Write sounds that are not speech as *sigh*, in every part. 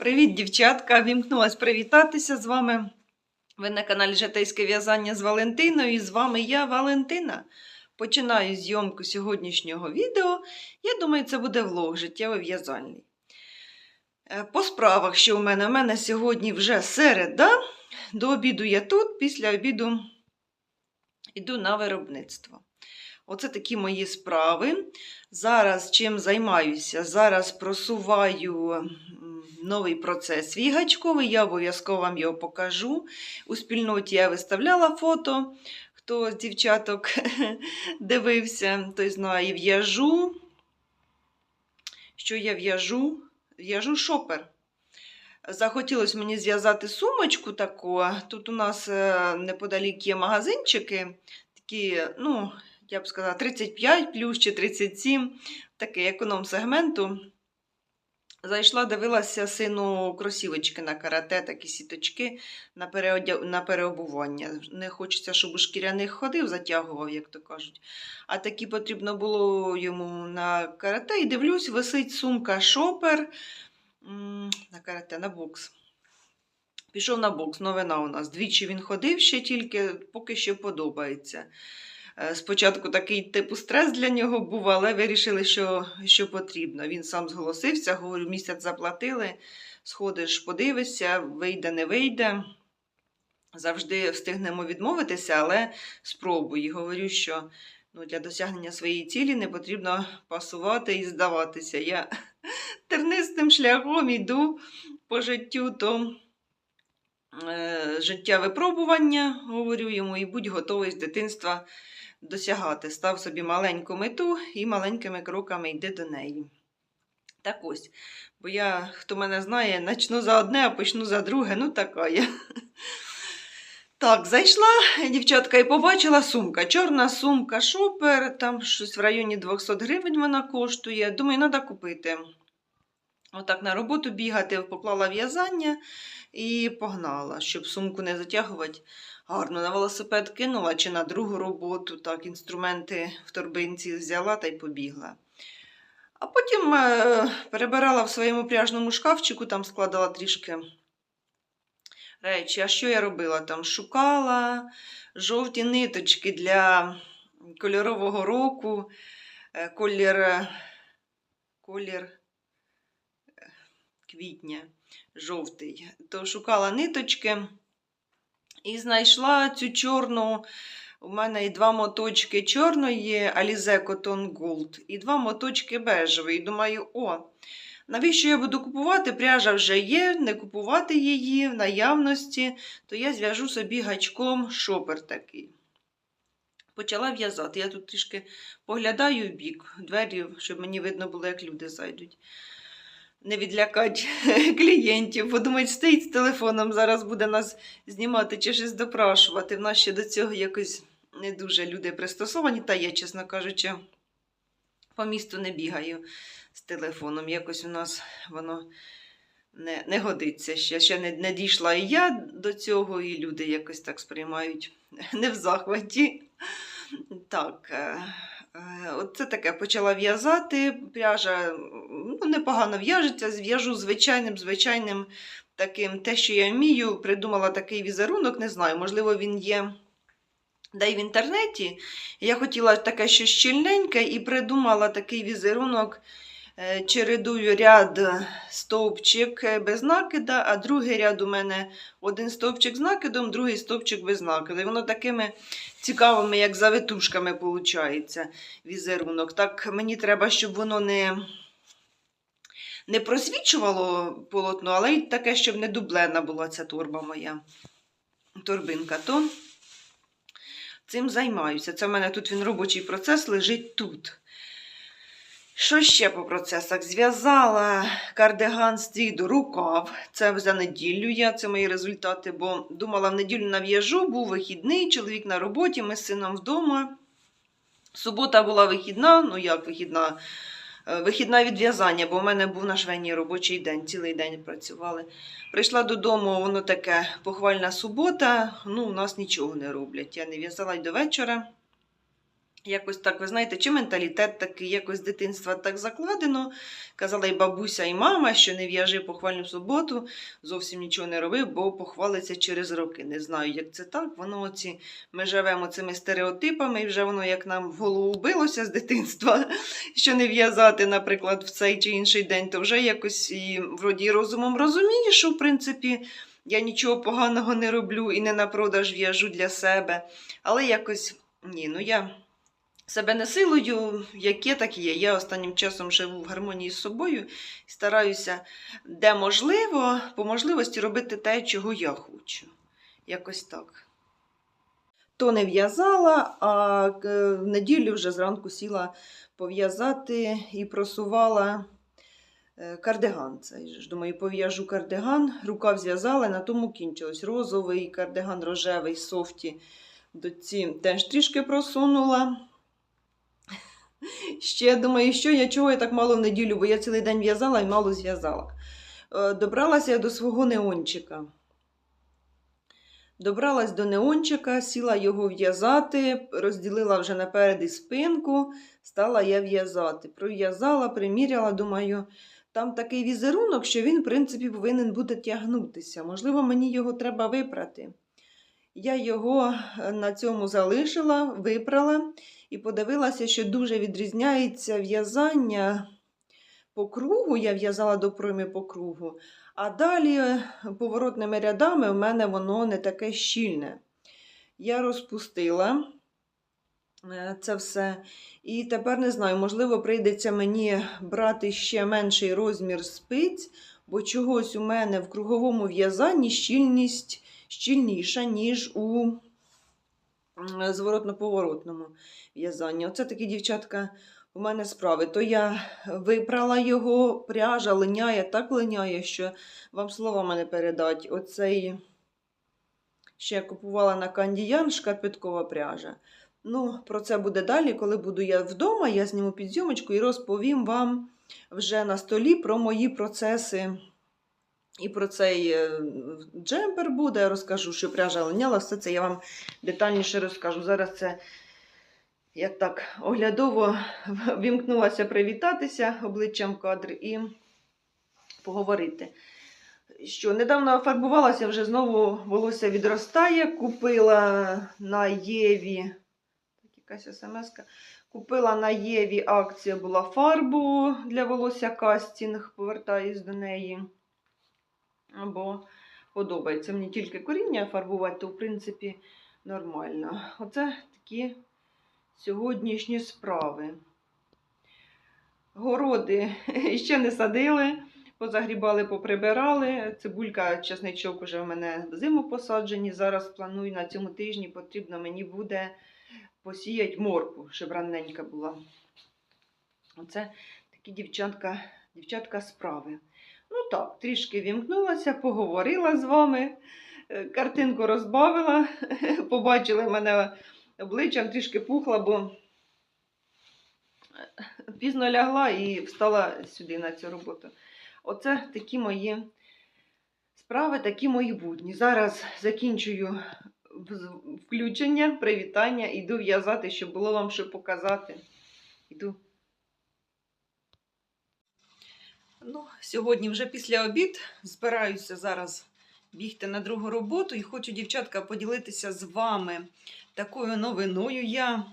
Привіт, дівчатка! Вімкнулась привітатися з вами. Ви на каналі Житейське в'язання з Валентиною. І з вами я, Валентина. Починаю зйомку сьогоднішнього відео. Я думаю, це буде влог життєвий в'язальний. Е, По справах, що у мене, у мене сьогодні вже середа. До обіду я тут, після обіду йду на виробництво. Оце такі мої справи. Зараз чим займаюся? Зараз просуваю новий процес свій гачковий, я обов'язково вам його покажу. У спільноті я виставляла фото. Хто з дівчаток *laughs* дивився, той знає, в'яжу. Що я в'яжу? В'яжу шопер. Захотілося мені зв'язати сумочку таку. Тут у нас е, неподалік є магазинчики, такі, ну, я б сказала, 35 плюс чи 37, такий економ-сегменту. Зайшла, дивилася сину кросівочки на карате, такі сіточки на, переодя... на переобування. Не хочеться, щоб у шкіряних ходив, затягував, як то кажуть. А такі потрібно було йому на карате. І дивлюсь, висить сумка шопер на карате, на бокс. Пішов на бокс, новина у нас. Двічі він ходив ще тільки, поки що подобається. Е, Спочатку такий типу стрес для нього був, але вирішили, що, що потрібно. Він сам зголосився, говорю, місяць заплатили, сходиш, подивишся, вийде, не вийде. Завжди встигнемо відмовитися, але спробуй. Говорю, що ну, для досягнення своєї цілі не потрібно пасувати і здаватися. Я *laughs* тернистим шляхом йду по життю, то е, життя випробування, говорю йому, і будь готовий з дитинства досягати. Став собі маленьку мету і маленькими кроками йде до неї. Так ось, бо я, хто мене знає, почну за одне, а почну за друге. Ну, така я. Так, зайшла дівчатка і побачила сумка. Чорна сумка шопер, там щось в районі 200 гривень вона коштує. Думаю, треба купити. Отак на роботу бігати, поклала в'язання і погнала, щоб сумку не затягувати. Гарно на велосипед кинула чи на другу роботу, так, інструменти в торбинці взяла та й побігла. А потім е, перебирала в своєму пряжному шкафчику, там складала трішки речі. А що я робила? Там шукала жовті ниточки для кольорового року, е, колір, е, колір е, квітня жовтий. То шукала ниточки. І знайшла цю чорну. У мене і два моточки чорної Alize Cotton Gold, і два моточки бежевої. І думаю, о, навіщо я буду купувати? Пряжа вже є, не купувати її в наявності, то я зв'яжу собі гачком шопер такий. Почала в'язати. Я тут трішки поглядаю в бік двері, щоб мені видно було, як люди зайдуть. Не відлякати *laughs* клієнтів, подумають, стоїть з телефоном, зараз буде нас знімати чи щось допрашувати. В нас ще до цього якось не дуже люди пристосовані, та я, чесно кажучи, по місту не бігаю з телефоном. Якось у нас воно не, не годиться ще. Ще не, не дійшла і я до цього, і люди якось так сприймають *laughs* не в захваті. Так. Е, Оце таке почала в'язати. Пряжа ну, непогано в'яжеться, зв'яжу звичайним, звичайним таким, те, що я вмію, придумала такий візерунок, не знаю, можливо, він є. Да й в інтернеті. Я хотіла таке щось щільненьке і придумала такий візерунок. Е, Чередую ряд стовпчик без накида, а другий ряд у мене один стовпчик з накидом, другий стовпчик без накиду. І воно такими цікавими, як завитушками, виходить, візерунок. Так мені треба, щоб воно не, не просвічувало полотно, але й таке, щоб не дублена була ця торба моя. Торбинка. То цим займаюся. Це в мене тут він робочий процес лежить тут. Що ще по процесах? Зв'язала кардиган з діду рукав. Це за неділю я, це мої результати, бо думала, в неділю нав'яжу, був вихідний, чоловік на роботі, ми з сином вдома. Субота була вихідна, ну як вихідна? Е, Вихідна від в'язання, бо в мене був на швейній робочий день, цілий день працювали. Прийшла додому, воно таке похвальна субота, ну, у нас нічого не роблять. Я не в'язала й до вечора. Якось так, ви знаєте, чи менталітет такий, якось з дитинства так закладено. Казала і бабуся, і мама, що не в'яжи похвальну суботу, зовсім нічого не роби, бо похвалиться через роки. Не знаю, як це так. Воно оці, ми живемо цими стереотипами, і вже воно як нам в голову вбилося з дитинства, *laughs* що не в'язати, наприклад, в цей чи інший день, то вже якось і вроді розумом розумієш, що в принципі я нічого поганого не роблю і не на продаж в'яжу для себе. Але якось ні, ну я себе не силою, яке так є. Я останнім часом живу в гармонії з собою і стараюся, де можливо, по можливості робити те, чого я хочу. Якось так. То не в'язала, а е, в неділю вже зранку сіла пов'язати і просувала е, кардиган. Цей думаю, пов'яжу кардиган, рукав зв'язала, на тому кінчилось. Розовий кардиган рожевий, софті. До ці теж трішки просунула. Ще думаю, що я чого я так мало в неділю, бо я цілий день в'язала і мало зв'язала. Е, Добралася я до свого неончика. Добралась до неончика, сіла його в'язати, розділила вже наперед спинку, стала я в'язати. Пров'язала, приміряла, думаю, там такий візерунок, що він, в принципі, повинен буде тягнутися. Можливо, мені його треба випрати. Я його е, на цьому залишила, випрала і подивилася, що дуже відрізняється в'язання по кругу. Я в'язала до пройми по кругу, а далі поворотними рядами в мене воно не таке щільне. Я розпустила е, це все. І тепер не знаю, можливо, прийдеться мені брати ще менший розмір спиць, бо чогось у мене в круговому в'язанні щільність щільніша, ніж у зворотно-поворотному в'язанні. Оце такі дівчатка у мене справи. То я випрала його, пряжа линяє, так линяє, що вам словами не передать. Оцей ще я купувала на кандіян шкарпеткова пряжа. Ну, про це буде далі, коли буду я вдома, я зніму підзйомочку і розповім вам вже на столі про мої процеси. І про цей е, джемпер буде, розкажу, що пряжа линяла, все це я вам детальніше розкажу. Зараз це як так оглядово *laughs* вімкнулася привітатися обличчям кадр і поговорити. Що недавно фарбувалася, вже знову волосся відростає. Купила на Єві. Так, якась смс Купила на Єві акція була фарбу для волосся кастінг, повертаюсь до неї. Або подобається мені тільки коріння фарбувати, то в принципі нормально. Оце такі сьогоднішні справи. Городи *laughs* ще не садили, позагрібали, поприбирали. Цибулька, чесничок уже в мене в зиму посаджені. Зараз планую на цьому тижні потрібно мені буде посіяти морку, щоб ранненька була. Оце такі дівчатка, дівчатка справи. Ну так, трішки вімкнулася, поговорила з вами, е, картинку розбавила, *laughs* побачили мене обличчям, трішки пухла, бо е, пізно лягла і встала сюди на цю роботу. Оце такі мої справи, такі мої будні. Зараз закінчую включення, привітання, іду в'язати, щоб було вам що показати. Іду. Ну, сьогодні вже після обід збираюся зараз бігти на другу роботу і хочу, дівчатка, поділитися з вами такою новиною. Я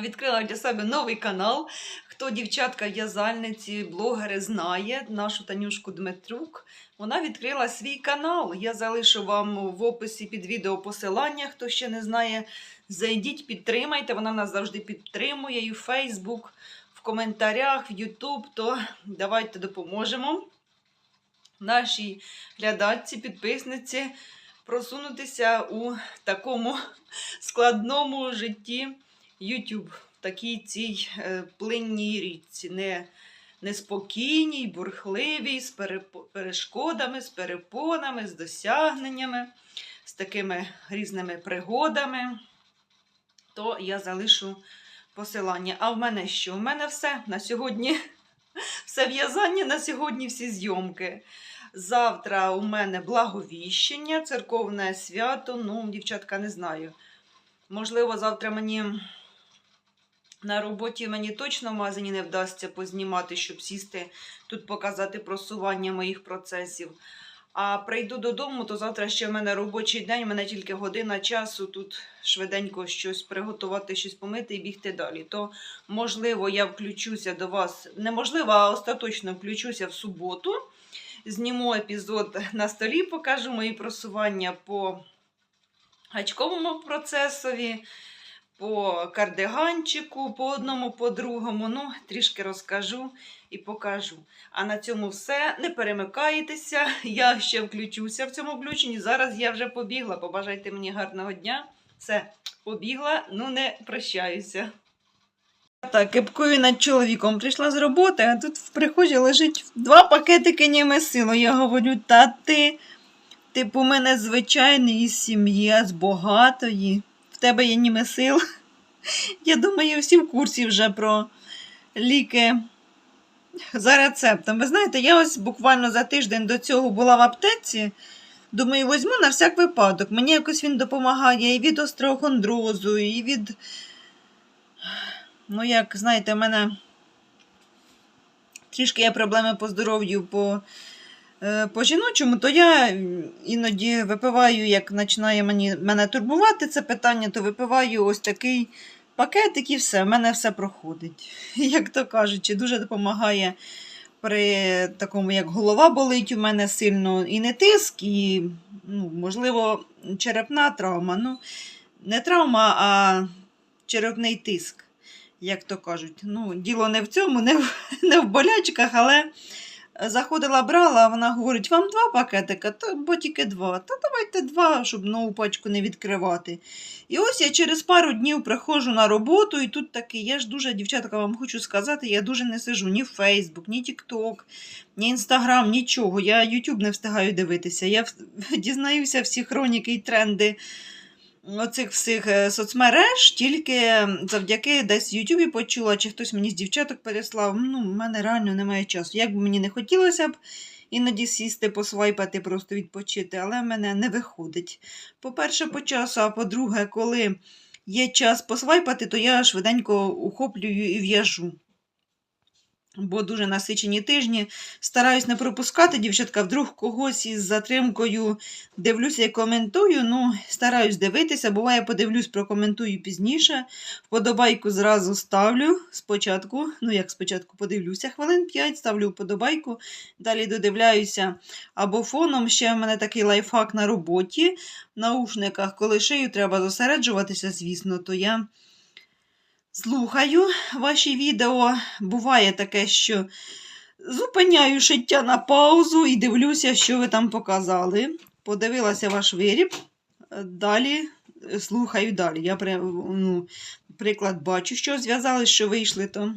відкрила для себе новий канал. Хто дівчатка в'язальниці, блогери знає нашу Танюшку Дмитрук. Вона відкрила свій канал. Я залишу вам в описі під відео посилання. Хто ще не знає, зайдіть, підтримайте. Вона нас завжди підтримує і в Фейсбук в коментарях, в Ютуб, то давайте допоможемо нашій глядачці, підписниці просунутися у такому складному житті YouTube, в такій цій е, плинній річці, не, неспокійній, бурхливій, з перешкодами, з перепонами, з досягненнями, з такими різними пригодами, то я залишу посилання. А в мене що? В мене все на сьогодні. *laughs* Все в'язання на сьогодні, всі зйомки. Завтра у мене благовіщення, церковне свято. Ну, дівчатка, не знаю. Можливо, завтра мені На роботі мені точно в магазині не вдасться познімати, щоб сісти тут показати просування моїх процесів. А прийду додому, то завтра ще в мене робочий день, у мене тільки година часу тут швиденько щось приготувати, щось помити і бігти далі. То, можливо, я включуся до вас, неможливо, а остаточно включуся в суботу. Зніму епізод на столі, покажу мої просування по гачковому процесові, по кардиганчику, по одному, по другому. Ну, трішки розкажу і покажу. А на цьому все. Не перемикайтеся. Я ще включуся в цьому включенні. Зараз я вже побігла. Побажайте мені гарного дня. Все, побігла, ну не прощаюся. Так, кипкою над чоловіком прийшла з роботи, а тут в прихожі лежить два пакетики німе сило. Я говорю, та ти, типу, мене звичайний із сім'ї, з багатої. Тебе є німе сил. Я думаю, всі в курсі вже про ліки за рецептом. Ви знаєте, я ось буквально за тиждень до цього була в аптеці. Думаю, візьму на всяк випадок. Мені якось він допомагає і від остеохондрозу, і від. Ну, як, знаєте, в мене трішки є проблеми по здоров'ю по, е, по жіночому, то я іноді випиваю, як починає мені, мене турбувати це питання, то випиваю ось такий пакетик і все, в мене все проходить. *laughs* Як то кажучи, дуже допомагає при такому, як голова болить у мене сильно і не тиск, і, ну, можливо, черепна травма. Ну, не травма, а черепний тиск, як то кажуть. Ну, діло не в цьому, не в, *laughs* не в болячках, але заходила, брала, а вона говорить, вам два пакетика, то, бо тільки два. Та давайте два, щоб нову пачку не відкривати. І ось я через пару днів приходжу на роботу, і тут таки, я ж дуже, дівчатка, вам хочу сказати, я дуже не сижу ні в Фейсбук, ні Тікток, ні Інстаграм, нічого. Я Ютуб не встигаю дивитися. Я *laughs* дізнаюся всі хроніки і тренди оцих всіх е, соцмереж, тільки завдяки десь в Ютубі почула, чи хтось мені з дівчаток переслав. Ну, в мене реально немає часу. Як би мені не хотілося б іноді сісти, посвайпати, просто відпочити, але в мене не виходить. По-перше, по часу, а по-друге, коли є час посвайпати, то я швиденько ухоплюю і в'яжу. Бо дуже насичені тижні. Стараюсь не пропускати, дівчатка, вдруг когось із затримкою дивлюся і коментую. Ну, стараюсь дивитися. Буває, подивлюсь, прокоментую пізніше. Вподобайку зразу ставлю спочатку. Ну, як спочатку подивлюся, хвилин 5, ставлю вподобайку, далі додивляюся. Або фоном ще в мене такий лайфхак на роботі. В наушниках, коли шию треба зосереджуватися, звісно, то я. Слухаю ваші відео. Буває таке, що зупиняю шиття на паузу і дивлюся, що ви там показали. Подивилася ваш виріб. Далі слухаю далі. Я ну, приклад бачу, що зв'язали, що вийшли, то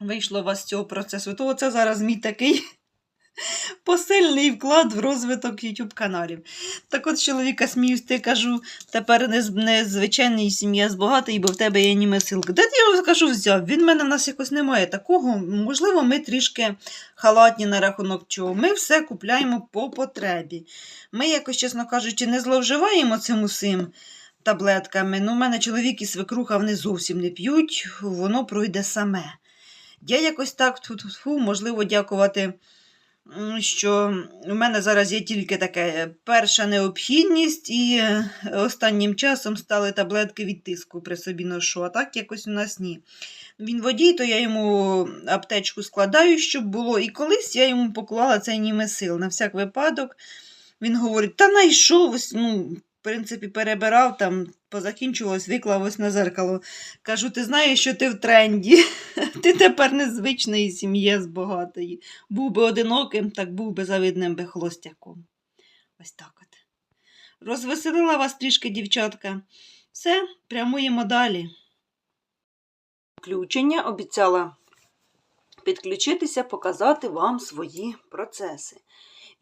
вийшло у вас з цього процесу. То це зараз мій такий посильний вклад в розвиток YouTube каналів. Так от чоловіка сміюсь, ти кажу, тепер не, не сім'я з багатої, бо в тебе є німе силка. Де ти його кажу, взяв? Він в мене в нас якось немає такого. Можливо, ми трішки халатні на рахунок чого. Ми все купляємо по потребі. Ми якось, чесно кажучи, не зловживаємо цим усім. Таблетками. Ну, у мене чоловік і свекруха вони зовсім не п'ють, воно пройде саме. Я якось так, тьфу-тьфу, можливо, дякувати що в мене зараз є тільки таке перша необхідність, і е, останнім часом стали таблетки від тиску при собі ношу, а так якось у нас ні. Він водій, то я йому аптечку складаю, щоб було. І колись я йому поклала цей німесил на всяк випадок. Він говорить: та найшов, ну, принципі, перебирав там, позакінчувалось, виклав ось на зеркало. Кажу, ти знаєш, що ти в тренді. *laughs* Ти тепер незвичної сім'ї з багатої. Був би одиноким, так був би завидним би холостяком. Ось так от. Розвеселила вас трішки, дівчатка. Все, прямуємо далі. Включення обіцяла підключитися, показати вам свої процеси.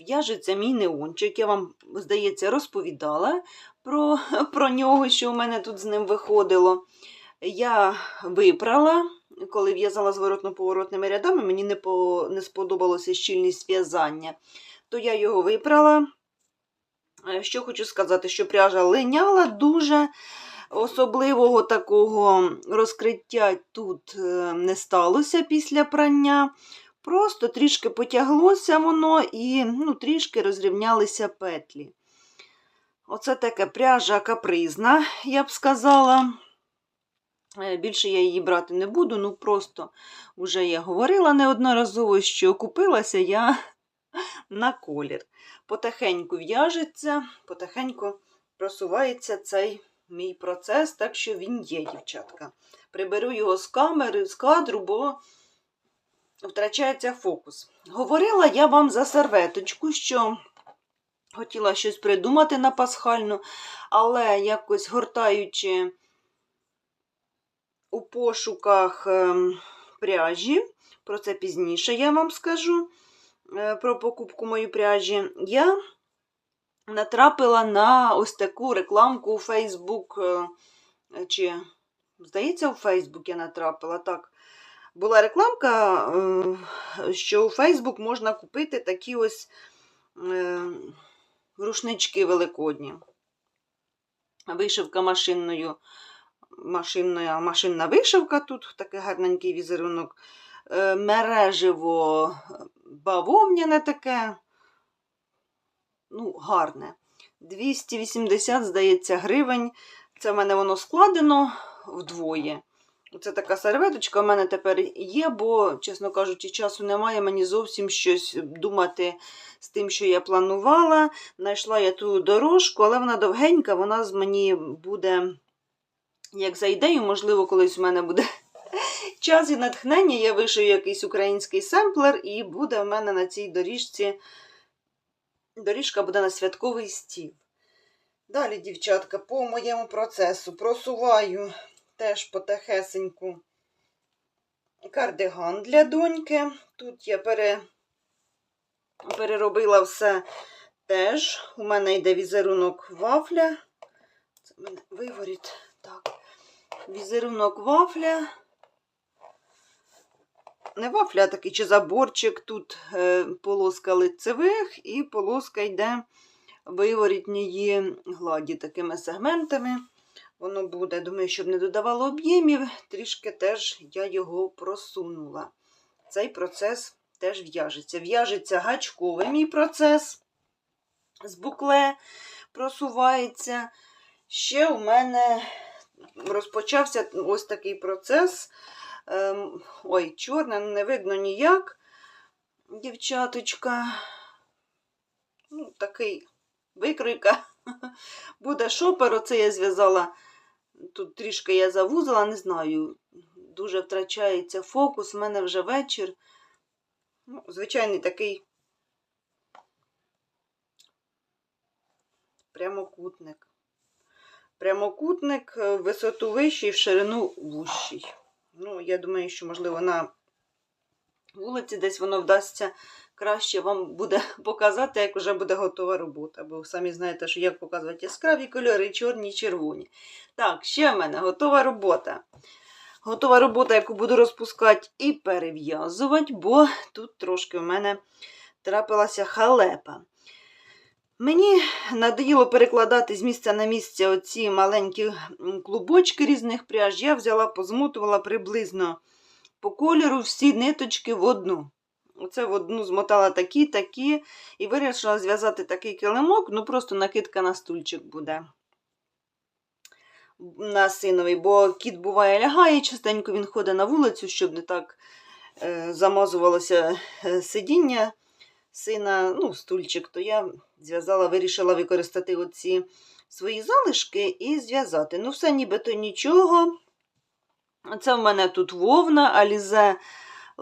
В'яжеться мій неончик, я вам, здається, розповідала про, *laughs* про нього, що у мене тут з ним виходило. Я випрала, коли в'язала зворотно-поворотними рядами, мені не, по, не сподобалося щільність в'язання, то я його випрала. Е, Що хочу сказати, що пряжа линяла дуже. Особливого такого розкриття тут е, не сталося після прання. Просто трішки потяглося воно і ну, трішки розрівнялися петлі. Оце таке пряжа капризна, я б сказала. Е, Більше я її брати не буду, ну просто вже я говорила неодноразово, що купилася я *laughs* на колір. Потихеньку в'яжеться, потихеньку просувається цей мій процес, так що він є, дівчатка. Приберу його з камери, з кадру, бо втрачається фокус. Говорила я вам за серветочку, що хотіла щось придумати на пасхальну, але якось гортаючи у пошуках ем, пряжі, про це пізніше я вам скажу, е, про покупку моєї пряжі, я натрапила на ось таку рекламку у е, чи, здається, у Facebook я натрапила, так. Була рекламка, е, що у Facebook можна купити такі ось е, рушнички великодні. Вишивка машинною, машинна, машинна вишивка, тут такий гарненький візерунок, е, мережево бавовняне таке, ну, гарне. 280, здається, гривень. Це в мене воно складено вдвоє. Це така серветочка в мене тепер є, бо, чесно кажучи, часу немає мені зовсім щось думати з тим, що я планувала. Знайшла я ту дорожку, але вона довгенька, вона з мені буде, як за ідею, можливо, колись у мене буде *laughs* час і натхнення. Я вишию якийсь український семплер, і буде в мене на цій доріжці. Доріжка буде на святковий стіл. Далі, дівчатка, по моєму процесу просуваю теж потихесеньку кардиган для доньки. Тут я пере... переробила все теж. У мене йде візерунок вафля. Це в мене виворіт. Так. Візерунок вафля. Не вафля, а такий чи заборчик. Тут е, полоска лицевих і полоска йде виворітньої гладі такими сегментами. Воно буде, думаю, щоб не додавало об'ємів, трішки теж я його просунула. Цей процес теж в'яжеться. В'яжеться гачковий мій процес з букле просувається. Ще у мене розпочався ось такий процес. Ем, Ой, чорне, не видно ніяк, дівчаточка. Ну, такий викройка. *laughs* Буде шопер, оце я зв'язала. Тут трішки я завузила, не знаю. Дуже втрачається фокус, У мене вже вечір. Ну, Звичайний такий прямокутник. Прямокутник в висоту вищий, в ширину вущий. Ну, я думаю, що, можливо, на вулиці десь воно вдасться краще вам буде *laughs* показати, як вже буде готова робота. Бо самі знаєте, що як показувати яскраві кольори, чорні і червоні. Так, ще в мене готова робота. Готова робота, яку буду розпускати і перев'язувати, бо тут трошки в мене трапилася халепа. Мені надоїло перекладати з місця на місце оці маленькі клубочки різних пряж. Я взяла, позмотувала приблизно по кольору всі ниточки в одну. Оце в одну змотала такі, такі, і вирішила зв'язати такий килимок, ну просто накидка на стульчик буде. На синовий, бо кіт буває лягає, частенько він ходить на вулицю, щоб не так е, замазувалося е, сидіння сина, ну, стульчик, то я зв'язала, вирішила використати оці свої залишки і зв'язати. Ну, все нібито нічого. Це в мене тут вовна, Alize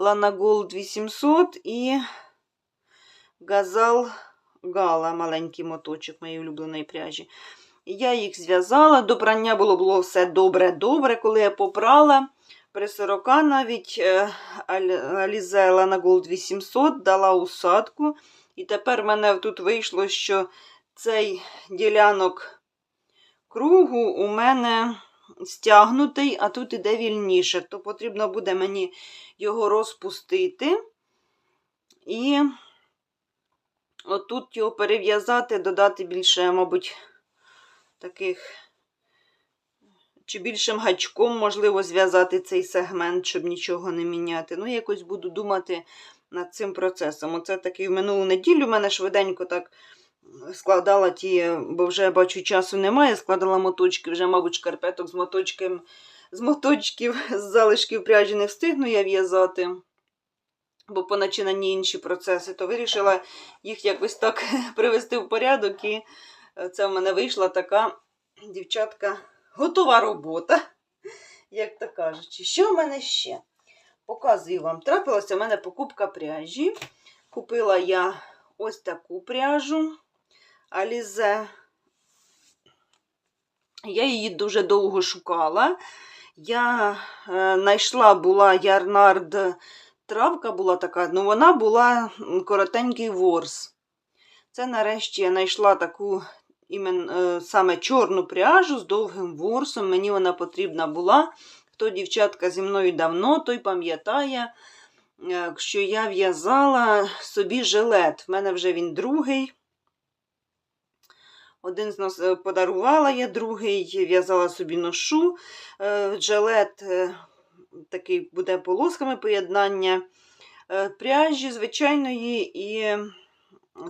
Lana Gold 800 і Газал Гала, маленький моточок моєї улюбленої пряжі. Я їх зв'язала, до прання було було все добре-добре. Коли я попрала при 40 навіть е, Alize Lana Gold 800 дала усадку. І тепер в мене тут вийшло, що цей ділянок кругу у мене стягнутий, а тут іде вільніше. То потрібно буде мені його розпустити. І отут його перев'язати, додати більше, мабуть, таких чи більшим гачком, можливо, зв'язати цей сегмент, щоб нічого не міняти. Ну, якось буду думати над цим процесом. Оце такий в минулу неділю в мене швиденько так складала ті, бо вже бачу, часу немає. Складала моточки, вже, мабуть, шкарпеток з моточком, з моточків, *laughs* з залишків пряжі не встигну я в'язати. Бо по начинанні інші процеси, то вирішила їх якось так *laughs* привести в порядок. І це в мене вийшла така дівчатка готова робота, як то кажучи. Що в мене ще? Показую вам. Трапилася в мене покупка пряжі. Купила я ось таку пряжу Alize. Я її дуже довго шукала. Я е, знайшла була ярнард травка була така, ну вона була коротенький ворс. Це нарешті я знайшла таку імен, е, саме чорну пряжу з довгим ворсом. Мені вона потрібна була. Хто дівчатка зі мною давно, той пам'ятає, е, що я в'язала собі жилет. В мене вже він другий. Один з нас е, подарувала я, другий в'язала собі ношу. Е, Жилет е, такий буде полосками поєднання пряжі звичайної і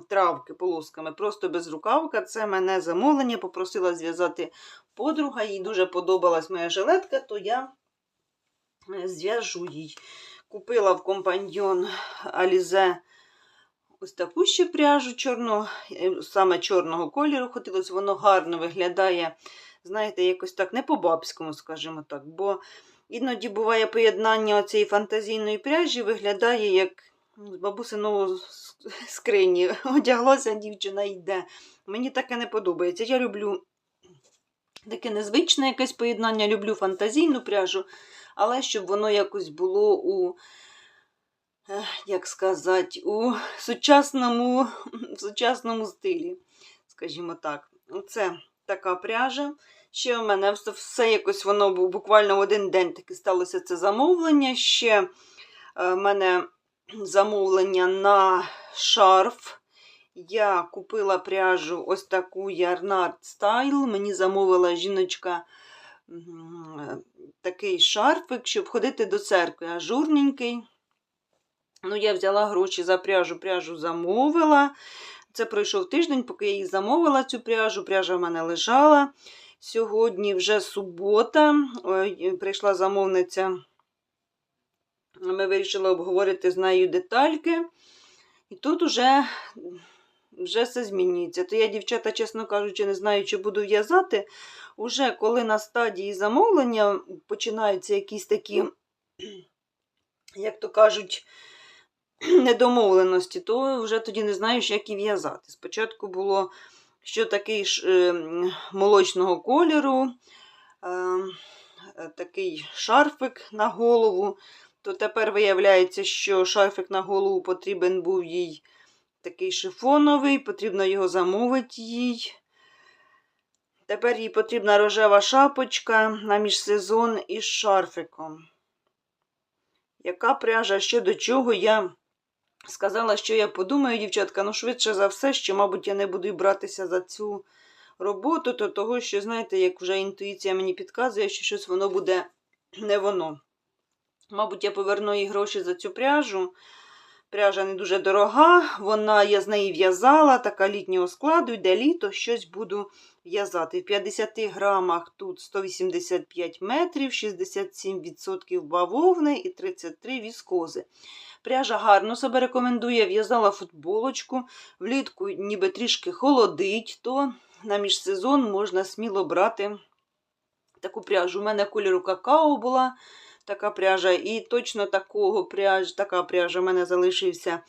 травки полосками. Просто без рукавка. Це мене замовлення. Попросила зв'язати подруга. Їй дуже подобалась моя жилетка, то я зв'яжу їй. Купила в компаньйон Alize ось таку ще пряжу чорного, е, саме чорного кольору. Хотілося, воно гарно виглядає, знаєте, якось так не по-бабському, скажімо так. Бо іноді буває поєднання цієї фантазійної пряжі, виглядає як ну, з бабусиного скрині. *laughs* Одяглася дівчина йде. Мені таке не подобається. Я люблю таке незвичне якесь поєднання, люблю фантазійну пряжу, але щоб воно якось було у як сказати, у сучасному, в сучасному стилі, скажімо так. Оце така пряжа. Ще в мене все, якось воно бу- буквально в один день таки сталося це замовлення. Ще е, в мене замовлення на шарф. Я купила пряжу ось таку Yarnard Style. Мені замовила жіночка такий шарфик, щоб ходити до церкви, ажурненький. Ну, я взяла гроші за пряжу, пряжу замовила. Це пройшов тиждень, поки я її замовила, цю пряжу. Пряжа в мене лежала. Сьогодні вже субота. Прийшла замовниця. Ми вирішили обговорити з нею детальки. І тут вже, вже все змінюється. То я, дівчата, чесно кажучи, не знаю, чи буду в'язати. Уже коли на стадії замовлення починаються якісь такі, як то кажуть, *clears throat* недомовленості, то вже тоді не знаєш, як і в'язати. Спочатку було що такий ж, е, молочного кольору, е, е, такий шарфик на голову. То тепер виявляється, що шарфик на голову потрібен був їй такий шифоновий, потрібно його замовити їй. Тепер їй потрібна рожева шапочка на міжсезон із шарфиком. Яка пряжа, що до чого я сказала, що я подумаю, дівчатка, ну швидше за все, що, мабуть, я не буду братися за цю роботу, то того, що, знаєте, як вже інтуїція мені підказує, що щось воно буде не воно. Мабуть, я поверну їй гроші за цю пряжу. Пряжа не дуже дорога, вона, я з неї в'язала, така літнього складу, йде літо, щось буду в'язати. В 50 грамах тут 185 метрів, 67% бавовни і 33 віскози. Пряжа гарно себе рекомендує. В'язала футболочку, влітку ніби трішки холодить, то на міжсезон можна сміло брати таку пряжу. У мене кольору какао була така пряжа, і точно такого пряж, така пряжа в мене залишився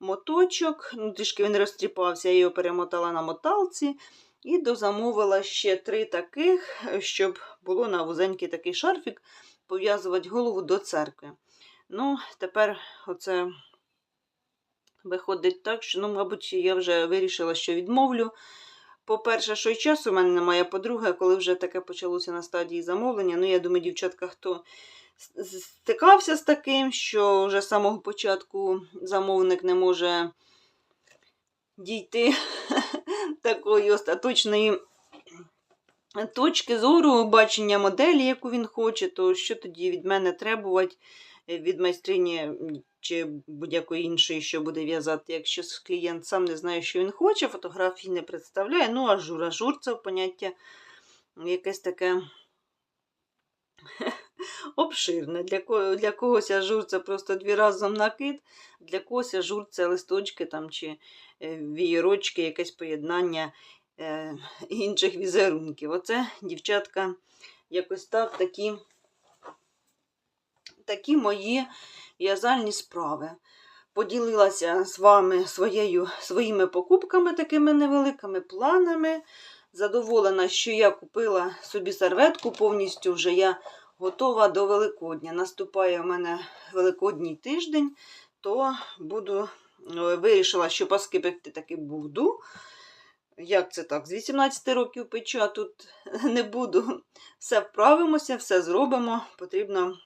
моточок. Ну, трішки він розтріпався, я його перемотала на моталці. І дозамовила ще три таких, щоб було на вузенький такий шарфік пов'язувати голову до церкви. Ну, тепер оце виходить так, що, ну, мабуть, я вже вирішила, що відмовлю. По-перше, що й часу у мене немає. По-друге, коли вже таке почалося на стадії замовлення, ну, я думаю, дівчатка, хто стикався з таким, що вже з самого початку замовник не може дійти *laughs* такої остаточної точки зору бачення моделі, яку він хоче, то що тоді від мене требувати е, від майстрині чи будь-якої іншої, що буде в'язати. Якщо клієнт сам не знає, що він хоче, фотографії не представляє. Ну, ажур, ажур це поняття якесь таке обширне. Для, для когось ажур це просто дві разом накид, для когось ажур це листочки там, чи е, вієрочки, якесь поєднання е, інших візерунків. Оце, дівчатка, якось так, такі, такі мої в'язальні справи. Поділилася з вами своєю, своїми покупками, такими невеликими планами. Задоволена, що я купила собі серветку повністю вже я готова до Великодня. Наступає в мене Великодній тиждень, то буду е, вирішила, що паски пекти таки буду. Як це так? З 18 років печу, а тут *laughs* не буду. Все вправимося, все зробимо. Потрібно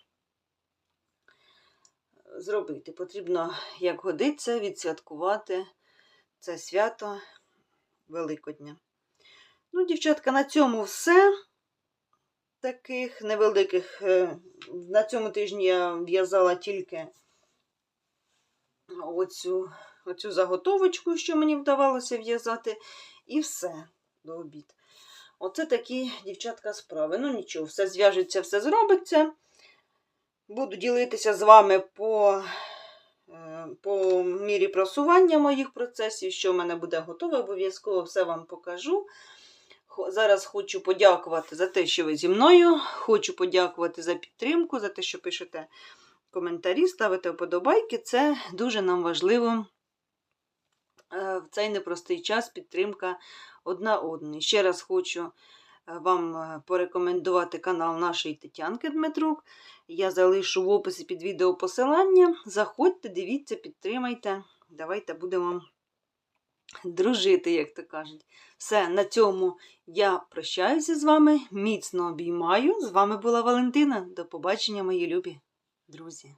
зробити. Потрібно, як годиться, відсвяткувати це свято Великодня. Ну, дівчатка, на цьому все. Таких невеликих. е, На цьому тижні я в'язала тільки оцю, оцю заготовочку, що мені вдавалося в'язати, і все до обід. Оце такі, дівчатка, справи. Ну нічого, все зв'яжеться, все зробиться. Буду ділитися з вами по, е, по мірі просування моїх процесів, що в мене буде готове, обов'язково все вам покажу. Зараз хочу подякувати за те, що ви зі мною. Хочу подякувати за підтримку, за те, що пишете коментарі, ставите вподобайки. Це дуже нам важливо е, в цей непростий час підтримка одна одної. Ще раз хочу е, вам е, порекомендувати канал нашої Тетянки Дмитрук. Я залишу в описі під відео посилання. Заходьте, дивіться, підтримайте. Давайте будемо дружити, як то кажуть. Все, на цьому я прощаюся з вами. Міцно обіймаю. З вами була Валентина. До побачення, мої любі друзі.